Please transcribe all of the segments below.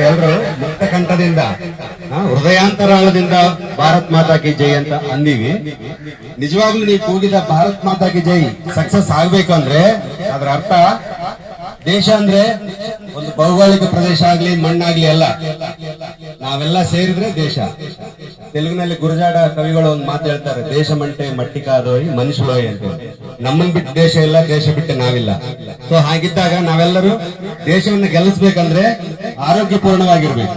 ಎಲ್ಲರೂ. ಮುಕ್ತ ಕಂಠದಿಂದ ಹೃದಯಾಂತರಾಳದಿಂದ ಭಾರತ್ ಮಾತಾ ಕಿ ಜೈ ಅಂತ ಅಂದೀವಿ. ನಿಜವಾಗ್ಲೂ ನೀವು ಕೂಗಿದ ಭಾರತ್ ಮಾತಾ ಕಿ ಜೈ ಸಕ್ಸಸ್ ಆಗ್ಬೇಕು ಅಂದ್ರೆ, ಅದ್ರ ಅರ್ಥ, ದೇಶ ಅಂದ್ರೆ ಒಂದು ಭೌಗೋಳಿಕ ಪ್ರದೇಶ ಆಗ್ಲಿ, ಮಣ್ಣಾಗ್ಲಿ ಅಲ್ಲ. ನಾವೆಲ್ಲ ಸೇರಿದ್ರೆ ದೇಶ. ತೆಲುಗಿನಲ್ಲಿ ಗುರಜಾಡ ಕವಿಗಳು ಒಂದು ಮಾತು ಹೇಳ್ತಾರೆ, ದೇಶ ಮಂಟೆ ಮಟ್ಟಿಕಾದೋಯಿ ಮನುಷ್ಯಲೋಯ್ ಅಂತ ನಮ್ಮನ್ ಬಿಟ್ಟು ದೇಶ ಇಲ್ಲ, ದೇಶ ಬಿಟ್ಟು ನಾವಿಲ್ಲ. ಸೊ ಹಾಗಿದ್ದಾಗ ನಾವೆಲ್ಲರೂ ದೇಶವನ್ನು ಗೆಲ್ಲಿಸ್ಬೇಕಂದ್ರೆ ಆರೋಗ್ಯಪೂರ್ಣವಾಗಿರ್ಬೇಕು.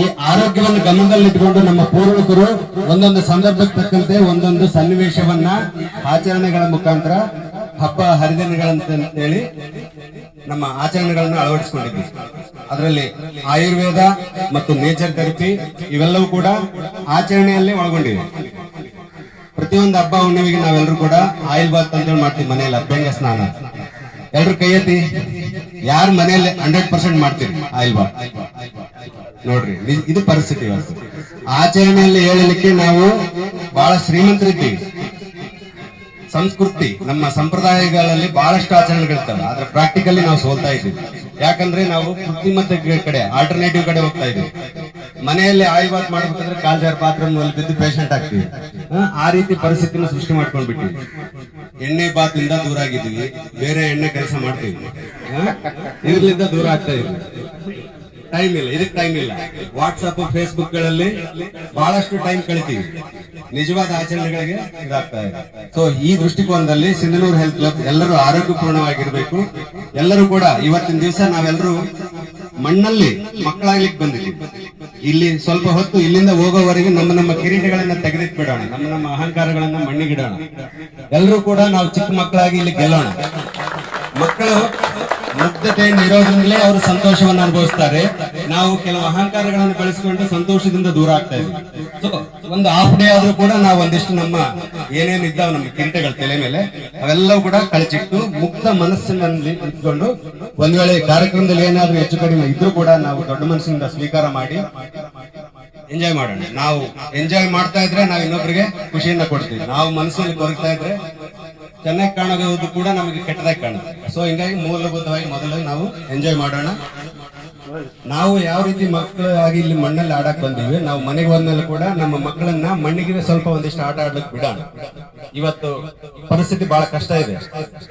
ಈ ಆರೋಗ್ಯವನ್ನು ಗಮನದಲ್ಲಿಟ್ಟುಕೊಂಡು ನಮ್ಮ ಪೂರ್ವಕರು ಒಂದೊಂದು ಸಂದರ್ಭಕ್ಕೆ ತಕ್ಕಂತೆ ಒಂದೊಂದು ಸನ್ನಿವೇಶವನ್ನ ಆಚರಣೆಗಳ ಮುಖಾಂತರ ಹಬ್ಬ, ಹರಿದಿನಗಳಂತ ಹೇಳಿ ನಮ್ಮ ಆಚರಣೆಗಳನ್ನು ಅಳವಡಿಸಿಕೊಂಡಿದ್ವಿ ಅದರಲ್ಲಿ ಆಯುರ್ವೇದ ಮತ್ತು ನೇಚರ್ ಥೆರಪಿ ಇವೆಲ್ಲವೂ ಕೂಡ ಆಚರಣೆಯಲ್ಲಿ ಒಳಗೊಂಡಿವೆ. ಪ್ರತಿಯೊಂದು ಹಬ್ಬ ಹುಣ್ಣಿಮೆಗೆ ನಾವೆಲ್ಲರೂ ಕೂಡ ಆಯಿಲ್ ಬಾತ್ ಅಂತ ಹೇಳಿ ಮಾಡ್ತೀವಿ ಮನೆಯಲ್ಲಿ ಅಭ್ಯಂಗ ಸ್ನಾನ. ಎಲ್ರು ಕೈ ಎತ್ತಿ, ಯಾರ ಮನೆಯಲ್ಲಿ ಹಂಡ್ರೆಡ್ ಪರ್ಸೆಂಟ್ ಮಾಡ್ತೀರಿ ಆಯಿಲ್ ಬಾತ್? ನೋಡ್ರಿ ಇದ್- ಪರಿಸ್ಥಿತಿ ಆಚರಣೆಯಲ್ಲಿ ಹೇಳಲಿಕ್ಕೆ ನಾವು ಬಹಳ ಶ್ರೀಮಂತರಿದ್ದೀವಿ. ಸಂಸ್ಕೃತಿ, ನಮ್ಮ ಸಂಪ್ರದಾಯಗಳಲ್ಲಿ ಬಹಳಷ್ಟು ಆಚರಣೆಗಳಿರ್ತವೆ ಆದ್ರೆ ಪ್ರಾಕ್ಟಿಕಲಿ ನಾವು ಸೋಲ್ತಾ ಇದ್ದೀವಿ. ಯಾಕಂದ್ರೆ ನಾವು ಕೃತ್ರಿಮತೆ ಕಡೆ ಆಲ್ಟರ್ನೇಟಿವ್ ಕಡೆ ಹೋಗ್ತಾ ಇದ್ದೀವಿ. ಮನೆಯಲ್ಲಿ ಆಯುವಾತ್ ಮಾಡ್ಬೇಕಂದ್ರೆ ಕಾಲ್ಜಾರ್ ಬಾತ್ರೂಮ್ ಬಿದ್ದು ಪೇಷಂಟ್ ಆಗ್ತೀವಿ. ಆ, ರೀತಿ ಪರಿಸ್ಥಿತಿನ ಸೃಷ್ಟಿ ಮಾಡ್ಕೊಂಡ್ಬಿಟ್ಟು ಎಣ್ಣೆ ಬಾತಿಂದ ದೂರ ಆಗಿದ್ದೀವಿ ಬೇರೆ ಎಣ್ಣೆ ಕೆಲಸ ಮಾಡ್ತೀವಿ ಇದ್ರಿಂದ ದೂರ ಆಗ್ತಾ ಇದ್ವಿ. ಟೈಮ್ ಇಲ್ಲ. ಇದಕ್ಕೆ ಟೈಮ್ ಇಲ್ಲ. ವಾಟ್ಸಪ್ ಫೇಸ್ಬುಕ್ಗಳಲ್ಲಿ ಬಹಳಷ್ಟು ಟೈಮ್ ಕಳಿತೀವಿ. ನಿಜವಾದ ಆಚರಣೆಗಳಿಗೆ ಇದಾಗ್ತಾ ಇದೆ. ಸೊ ಈ ದೃಷ್ಟಿಕೋನದಲ್ಲಿ ಸಿಂಧನೂರು ಹೆಲ್ತ್ ಕ್ಲಬ್ ಎಲ್ಲರೂ ಆರೋಗ್ಯಪೂರ್ಣವಾಗಿರ್ಬೇಕು. ಎಲ್ಲರೂ ಕೂಡ ಇವತ್ತಿನ ದಿವಸ ನಾವೆಲ್ಲರೂ ಮಣ್ಣಲ್ಲಿ ಮಕ್ಕಳಾಗ್ಲಿಕ್ಕೆ ಬಂದಿದ್ದೀವಿ. ಇಲ್ಲಿ ಸ್ವಲ್ಪ ಹೊತ್ತು ಇಲ್ಲಿಂದ ಹೋಗೋವರೆಗೆ ನಮ್ಮ ನಮ್ಮ ಕಿರೀಟಗಳನ್ನ ತೆಗೆದಿಟ್ಬಿಡೋಣ. ನಮ್ಮ ನಮ್ಮ ಅಹಂಕಾರಗಳನ್ನ ಮಣ್ಣಿಗಿಡೋಣ. ಎಲ್ಲರೂ ಕೂಡ ನಾವು ಚಿಕ್ಕ ಮಕ್ಕಳಾಗಿ ಇಲ್ಲಿ ಗೆಲ್ಲೋಣ. ಮಕ್ಕಳು ಮುಗ್ಧತೆಯಿಂದ ಇರೋದ್ರಿಂದಲೇ ಅವರು ಸಂತೋಷವನ್ನು ಅನುಭವಿಸ್ತಾರೆ. ನಾವು ಕೆಲವು ಅಹಂಕಾರಗಳನ್ನು ಬೆಳೆಸಿಕೊಂಡು ಸಂತೋಷದಿಂದ ದೂರ ಆಗ್ತಾ ಇದ್ವಿ ಸೊ ಒಂದು ಹಾಫ್ ಡೇ ಆದ್ರೂ ಕೂಡ ನಾವು ಒಂದಿಷ್ಟು ನಮ್ಮ ಏನೇನು ಇದ್ದಾವ, ನಮ್ಮ ಕಿರೀಟಗಳ ತಲೆ ಮೇಲೆ, ಅವೆಲ್ಲವೂ ಕೂಡ ಕಳಚಿಟ್ಟು ಮುಕ್ತ ಮನಸ್ಸಿನಲ್ಲಿ ಇಟ್ಕೊಂಡು ಒಂದ್ ವೇಳೆ ಕಾರ್ಯಕ್ರಮದಲ್ಲಿ ಏನಾದ್ರೂ ಹೆಚ್ಚು ಕಡಿಮೆ ಇದ್ರೂ ಕೂಡ ನಾವು ದೊಡ್ಡ ಮನಸ್ಸಿನಿಂದ ಸ್ವೀಕಾರ ಮಾಡಿ ಎಂಜಾಯ್ ಮಾಡೋಣ. ನಾವು ಎಂಜಾಯ್ ಮಾಡ್ತಾ ಇದ್ರೆ ನಾವು ಇನ್ನೊಬ್ಬರಿಗೆ ಖುಷಿಯನ್ನ ಕೊಡ್ತೀವಿ. ನಾವು ಮನಸ್ಸಲ್ಲಿ ಕೊರಗ್ತಾ ಇದ್ರೆ ಚೆನ್ನಾಗಿ ಕಾಣೋದು ಕೂಡ ನಮಗೆ ಕೆಟ್ಟದಾಗಿ ಕಾಣುತ್ತೆ. ಸೊ ಹಿಂಗಾಗಿ ಮೂಲಭೂತವಾಗಿ ಮೊದಲು ನಾವು ಎಂಜಾಯ್ ಮಾಡೋಣ. ನಾವು ಯಾವ ರೀತಿ ಮಕ್ಕಳು ಆಗಿ ಇಲ್ಲಿ ಮಣ್ಣಲ್ಲಿ ಆಡಕ್ ಬಂದಿವಿ, ನಾವು ಮನೆಗೆ ಹೋದ್ಮೇಲೆ ಕೂಡ ನಮ್ಮ ಮಕ್ಕಳನ್ನ ಮಣ್ಣಿಗೆ ಸ್ವಲ್ಪ ಒಂದಿಷ್ಟು ಆಟ ಆಡ್ಲಿಕ್ಕೆ ಬಿಡೋಣ. ಇವತ್ತು ಪರಿಸ್ಥಿತಿ ಬಹಳ ಕಷ್ಟ ಇದೆ.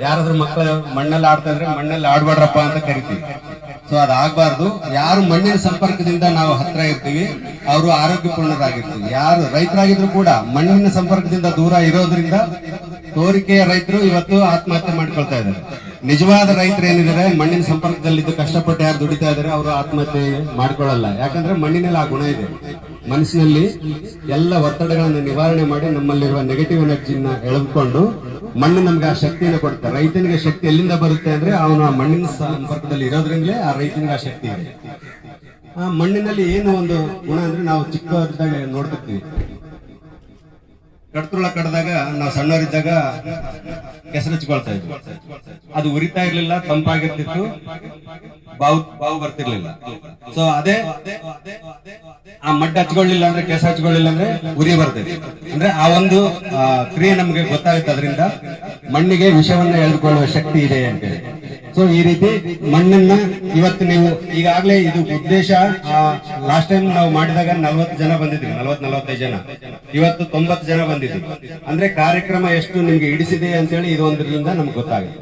ಯಾರಾದ್ರೂ ಮಕ್ಕಳು ಮಣ್ಣಲ್ಲಿ ಆಡ್ತಾ ಇದ್ರೆ ಮಣ್ಣಲ್ಲಿ ಆಡ್ಬಾಡ್ರಪ್ಪ ಅಂತ ಕರಿತೀವಿ. ಸೊ ಅದಾಗಬಾರ್ದು. ಯಾರು ಮಣ್ಣಿನ ಸಂಪರ್ಕದಿಂದ ನಾವು ಹತ್ರ ಇರ್ತೀವಿ, ಅವರು ಆರೋಗ್ಯಪೂರ್ಣರಾಗಿರ್ತೀವಿ. ಯಾರು ರೈತರಾಗಿದ್ರು ಕೂಡ ಮಣ್ಣಿನ ಸಂಪರ್ಕದಿಂದ ದೂರ ಇರೋದ್ರಿಂದ ತೋರಿಕೆಯ ರೈತರು ಇವತ್ತು ಆತ್ಮಹತ್ಯೆ ಮಾಡ್ಕೊಳ್ತಾ ಇದ್ದಾರೆ. ನಿಜವಾದ ರೈತರು ಏನಿದ್ದಾರೆ, ಮಣ್ಣಿನ ಸಂಪರ್ಕದಲ್ಲಿದ್ದು ಕಷ್ಟಪಟ್ಟು ಯಾರು ದುಡಿತಾ ಇದ್ದಾರೆ, ಅವರು ಆತ್ಮಹತ್ಯೆ ಮಾಡ್ಕೊಳ್ಳಲ್ಲ. ಯಾಕಂದ್ರೆ ಮಣ್ಣಿನಲ್ಲಿ ಆ ಗುಣ ಇದೆ. ಮನಸ್ಸಿನಲ್ಲಿ ಎಲ್ಲ ಒತ್ತಡಗಳನ್ನು ನಿವಾರಣೆ ಮಾಡಿ ನಮ್ಮಲ್ಲಿರುವ ನೆಗೆಟಿವ್ ಎನರ್ಜಿನ ಎಳೆದುಕೊಂಡು ಮಣ್ಣು ನಮ್ಗೆ ಆ ಶಕ್ತಿಯನ್ನು ಕೊಡುತ್ತೆ. ರೈತನಿಗೆ ಶಕ್ತಿ ಎಲ್ಲಿಂದ ಬರುತ್ತೆ ಅಂದ್ರೆ ಅವನು ಆ ಮಣ್ಣಿನ ಸಂಪರ್ಕದಲ್ಲಿ ಇರೋದ್ರಿಂದಲೇ ಆ ರೈತನಿಗೆ ಆ ಶಕ್ತಿ ಇದೆ. ಆ ಮಣ್ಣಿನಲ್ಲಿ ಏನು ಒಂದು ಗುಣ ಅಂದ್ರೆ ನಾವು ಚಿಕ್ಕವರಿದ್ದಾಗ ನೋಡ್ತಿರ್ತೀವಿ. ಕಡ್ತುಳ ಕಡ್ದಾಗ ನಾವು ಸಣ್ಣವರಿದ್ದಾಗ ಕೆಸರು ಹಚ್ಕೊಳ್ತಾ ಇದ್ವಿ. ಅದು ಉರಿತಾ ಇರ್ಲಿಲ್ಲ, ತಂಪಾಗಿರ್ತಿತ್ತು. ಬಾವು ಬಾವು ಬರ್ತಿರ್ಲಿಲ್ಲ. ಸೊ ಅದೇ ಆ ಮಡ್ಡ ಹಚ್ಕೊಳ್ಳಿಲ್ಲ ಅಂದ್ರೆ, ಕೆಸ ಹಚ್ಕೊಳ್ಳಿಲ್ಲ ಅಂದ್ರೆ ಉರಿ ಬರ್ತೈತಿ. ಅಂದ್ರೆ ಆ ಒಂದು ಕ್ರಿಯೆ ನಮ್ಗೆ ಗೊತ್ತಾಗುತ್ತೆ. ಅದರಿಂದ ಮಣ್ಣಿಗೆ ವಿಷವನ್ನ ಎಳೆದುಕೊಳ್ಳುವ ಶಕ್ತಿ ಇದೆ ಅಂತೇಳಿ ಸೊ ಈ ರೀತಿ ಮಣ್ಣನ್ನ ಇವತ್ತು ನೀವು ಈಗಾಗಲೇ ಇದು ಉದ್ದೇಶ ಲಾಸ್ಟ್ ಟೈಮ್ ನಾವು ಮಾಡಿದಾಗ ನಲ್ವತ್ತು ಜನ ಬಂದಿದ್ವಿ ನಲ್ವತ್, ನಲ್ವತ್ತೈದು ಜನ. ಇವತ್ತು ತೊಂಬತ್ತು ಜನ ಬಂದಿದ್ದೀವಿ. ಅಂದ್ರೆ ಕಾರ್ಯಕ್ರಮ ಎಷ್ಟು ನಿಮ್ಗೆ ಇಡಿಸಿದೆ ಅಂತೇಳಿ ಹೇಳಿ ಒಂದರಿಂದ ನಮ್ಗೆ ಗೊತ್ತಾಗುತ್ತೆ.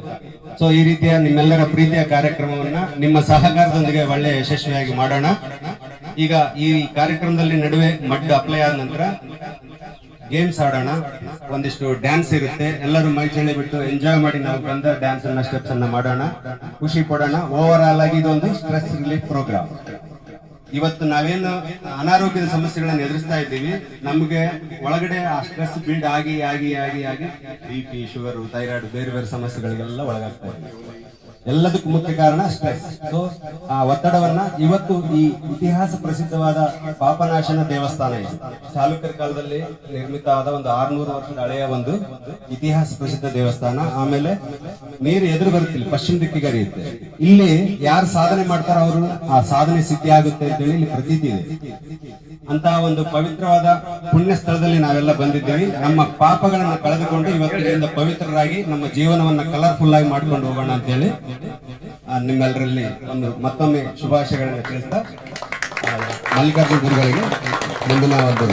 ಸೊ ಈ ರೀತಿಯ ನಿಮ್ಮೆಲ್ಲರ ಪ್ರೀತಿಯ ಕಾರ್ಯಕ್ರಮವನ್ನ ನಿಮ್ಮ ಸಹಕಾರದೊಂದಿಗೆ ಒಳ್ಳೆ ಯಶಸ್ವಿಯಾಗಿ ಮಾಡೋಣ. ಈಗ ಈ ಕಾರ್ಯಕ್ರಮದಲ್ಲಿ ನಡುವೆ ಮಡ್ ಅಪ್ಲೈ ಆದ ನಂತರ ಗೇಮ್ಸ್ ಆಡೋಣ. ಒಂದಿಷ್ಟು ಡ್ಯಾನ್ಸ್ ಇರುತ್ತೆ. ಎಲ್ಲರೂ ಮೈ ಚಳಿ ಬಿಟ್ಟು ಎಂಜಾಯ್ ಮಾಡಿ ನಾವು ಬಂದ ಡ್ಯಾನ್ಸ್ ಅನ್ನ ಸ್ಟೆಪ್ಸ್ ಅನ್ನ ಮಾಡೋಣ. ಖುಷಿ ಪಡೋಣ. ಓವರ್ ಆಲ್ ಆಗಿ ಇದೊಂದು ಸ್ಟ್ರೆಸ್ ರಿಲೀಫ್ ಪ್ರೋಗ್ರಾಮ್ ಇವತ್ತು ನಾವೇನು ಅನಾರೋಗ್ಯದ ಸಮಸ್ಯೆಗಳನ್ನ ಎದುರಿಸ್ತಾ ಇದ್ದೀವಿ. ನಮಗೆ ಒಳಗಡೆ ಆ ಸ್ಟ್ರೆಸ್ ಬಿಲ್ಡ್ ಆಗಿ ಆಗಿ ಆಗಿ ಆಗಿ ಬಿ ಪಿ ಶುಗರ್, ಥೈರಾಯ್ಡ್ ಬೇರೆ ಬೇರೆ ಸಮಸ್ಯೆಗಳಿಗೆಲ್ಲ ಒಳಗಾಗ್ತಾ ಇದೆ. ಎಲ್ಲದಕ್ಕೂ ಮುಖ್ಯ ಕಾರಣ ಸ್ಟ್ರೆಸ್ ಸೊ ಆ ಒತ್ತಡವನ್ನ ಇವತ್ತು ಈ ಇತಿಹಾಸ ಪ್ರಸಿದ್ಧವಾದ ಪಾಪನಾಶನ ದೇವಸ್ಥಾನ ಇದೆ. ಚಾಲುಕ್ಯರ ಕಾಲದಲ್ಲಿ ನಿರ್ಮಿತ ಆದ ಒಂದು ಆರ್ನೂರು ವರ್ಷದ ಹಳೆಯ ಒಂದು ಇತಿಹಾಸ ಪ್ರಸಿದ್ಧ ದೇವಸ್ಥಾನ. ಆಮೇಲೆ ನೀರು ಎದುರು ಬರುತ್ತಿಲ್ಲ ಪಶ್ಚಿಮ ದಿಕ್ಕಿಗೆ ಹರಿಯುತ್ತೆ. ಇಲ್ಲಿ ಯಾರು ಸಾಧನೆ ಮಾಡ್ತಾರೋ ಅವರು ಆ ಸಾಧನೆ ಸಿದ್ಧಿ ಆಗುತ್ತೆ ಅಂತೇಳಿ ಇಲ್ಲಿ ಪ್ರತೀತಿ ಇದೆ. ಅಂತ ಒಂದು ಪವಿತ್ರವಾದ ಪುಣ್ಯ ಸ್ಥಳದಲ್ಲಿ ನಾವೆಲ್ಲ ಬಂದಿದ್ದೀವಿ. ನಮ್ಮ ಪಾಪಗಳನ್ನು ಕಳೆದುಕೊಂಡು ಇವತ್ತಿನಿಂದ ಪವಿತ್ರರಾಗಿ ನಮ್ಮ ಜೀವನವನ್ನ ಕಲರ್ಫುಲ್ ಆಗಿ ಮಾಡ್ಕೊಂಡು ಹೋಗೋಣ ಅಂತೇಳಿ ಆ, ನಿಮ್ಮೆಲ್ಲರಲ್ಲಿ ಒಂದು ಮತ್ತೊಮ್ಮೆ ಶುಭಾಶಯಗಳನ್ನು ತಿಳಿಸ್ತಾ ಮಲ್ಲಿಕಾರ್ಜುನ ಗುರುಗಳಿಗೆ ಮುಂದಿನ ಒಂದು